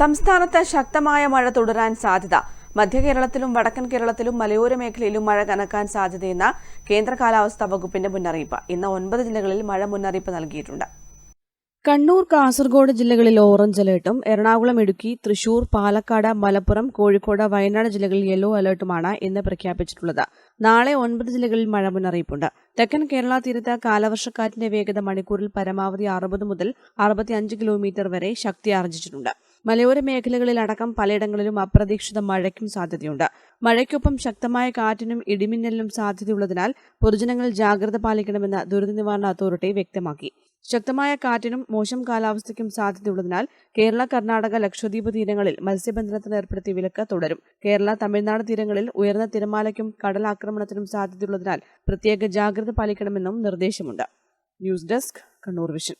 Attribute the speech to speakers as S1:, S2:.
S1: സംസ്ഥാനത്ത് ശക്തമായ മഴ തുടരാൻ സാധ്യത മധ്യ കേരളത്തിലും വടക്കൻ കേരളത്തിലും മലയോര മേഖലയിലും മഴ കനക്കാൻ സാധ്യതയെന്ന കേന്ദ്ര കാലാവസ്ഥാ വകുപ്പിന്റെ മുന്നറിയിപ്പ് ഇന്ന് ഒൻപത് ജില്ലകളിൽ മഴ മുന്നറിയിപ്പ് നൽകിയിട്ടുണ്ട്
S2: കണ്ണൂർ കാസർഗോഡ് ജില്ലകളിൽ ഓറഞ്ച് അലേർട്ടും എറണാകുളം ഇടുക്കി തൃശൂർ പാലക്കാട് മലപ്പുറം കോഴിക്കോട് വയനാട് ജില്ലകളിൽ യെല്ലോ അലേർട്ടുമാണ് ഇന്ന് പ്രഖ്യാപിച്ചിട്ടുള്ളത് നാളെ ഒൻപത് ജില്ലകളിൽ മഴ മുന്നറിയിപ്പുണ്ട് തെക്കൻ കേരള തീരത്ത് കാലവർഷക്കാറ്റിന്റെ വേഗത മണിക്കൂറിൽ പരമാവധി അറുപത് മുതൽ അറുപത്തിയഞ്ച് കിലോമീറ്റർ വരെ ശക്തി ആർജിച്ചിട്ടുണ്ട് മലയോര മേഖലകളിലടക്കം പലയിടങ്ങളിലും അപ്രതീക്ഷിത മഴയ്ക്കും സാധ്യതയുണ്ട് മഴയ്ക്കൊപ്പം ശക്തമായ കാറ്റിനും ഇടിമിന്നലിനും സാധ്യതയുള്ളതിനാൽ പൊതുജനങ്ങൾ ജാഗ്രത പാലിക്കണമെന്ന് ദുരന്ത നിവാരണ അതോറിറ്റി വ്യക്തമാക്കി ശക്തമായ കാറ്റിനും മോശം കാലാവസ്ഥയ്ക്കും സാധ്യതയുള്ളതിനാൽ കേരള കർണാടക ലക്ഷദ്വീപ് തീരങ്ങളിൽ മത്സ്യബന്ധനത്തിന് ഏർപ്പെടുത്തിയ വിലക്ക് തുടരും കേരള തമിഴ്നാട് തീരങ്ങളിൽ ഉയർന്ന തിരമാലയ്ക്കും കടലാക്രമണത്തിനും സാധ്യതയുള്ളതിനാൽ പ്രത്യേക ജാഗ്രത പാലിക്കണമെന്നും നിർദ്ദേശമുണ്ട് ന്യൂസ് ഡെസ്ക് കണ്ണൂർ വിഷൻ